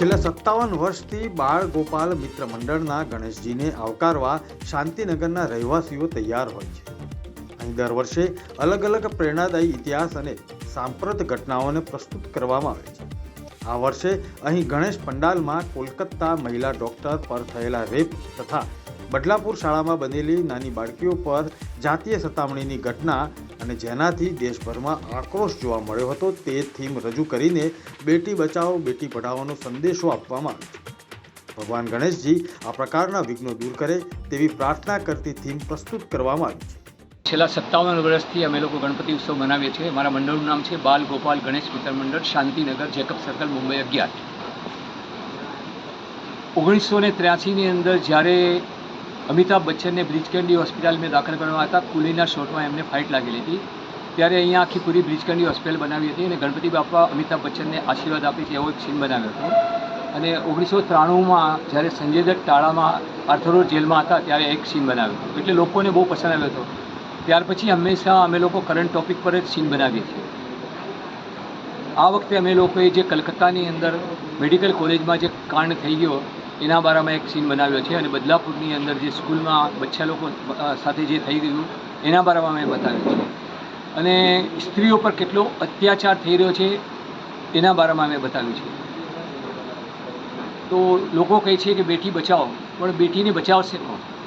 સત્તાવન વર્ષથી બાળ ગોપાલ મિત્ર મંડળના ગણેશજીને આવકારવા શાંતિનગરના રહેવાસીઓ તૈયાર હોય છે. અહીં દર વર્ષે અલગ અલગ પ્રેરણાદાયી ઇતિહાસ અને સાંપ્રત ઘટનાઓને પ્રસ્તુત કરવામાં આવે છે. આ વર્ષે અહીં ગણેશ પંડાલમાં કોલકાતા મહિલા ડોક્ટર પર થયેલા રેપ તથા બદલાપુર શાળામાં બનેલી નાની બાળકીઓ પર જાતીય સતામણીની ઘટના અને જેનાથી દેશભરમાં આક્રોશ જોવા મળ્યો હતો તે થીમ રજૂ કરીને બેટી બચાવો, બેટી પઢાઓનો સંદેશો આપવામાં ભગવાન ગણેશજી આ પ્રકારના વિઘ્નો દૂર કરે તેવી પ્રાર્થના કરતી થીમ પ્રસ્તુત કરવામાં આવી છે. છેલ્લા સત્તાવન વર્ષથી અમે લોકો ગણપતિ ઉત્સવ મનાવીએ છીએ. મારા મંડળનું નામ છે બાલ ગોપાલ ગણેશ મિત્ર મંડળ, શાંતિનગર, જેકબ સર્કલ, મુંબઈ અગિયાર. ઓગણીસો ને ત્ર્યાસીની અંદર જ્યારે અમિતાભ બચ્ચનને બ્રિજ કેન્ડી હોસ્પિટલમાં દાખલ કરવામાં હતા. કુલીના શોટમાં એમને ફાઇટ લાગેલી હતી. ત્યારે અહીંયા આખી પૂરી બ્રિજ કેન્ડી હોસ્પિટલ બનાવી હતી અને ગણપતિ બાપા અમિતાભ બચ્ચનને આશીર્વાદ આપે એવો એક સીન બનાવ્યો હતો. અને ઓગણીસો ત્રાણુંમાં જ્યારે સંજય દત્ત ટાળામાં આર્થરોડ જેલમાં હતા ત્યારે એક સીન બનાવ્યો હતો. એટલે લોકોને બહુ પસંદ આવ્યો હતો. ત્યાર પછી હંમેશા અમે લોકો કરંટ ટોપિક પર જ સીન બનાવીએ છીએ. આ વખતે અમે લોકોએ જે કલકત્તાની અંદર મેડિકલ કોલેજમાં જે કાંડ થઈ ગયો એના બારામાં એક સીન બનાવ્યો છે અને બદલાપુરની અંદર જે સ્કૂલમાં બચ્ચા લોકો સાથે જે થઈ ગયું એના બારામાં મેં બતાવ્યું છે. અને સ્ત્રીઓ પર કેટલો અત્યાચાર થઈ રહ્યો છે, એના બારામાં મેં બતાવ્યું છે. તો લોકો કહે છે કે, બેટી બચાવો પણ બેટીને બચાવશે કોણ?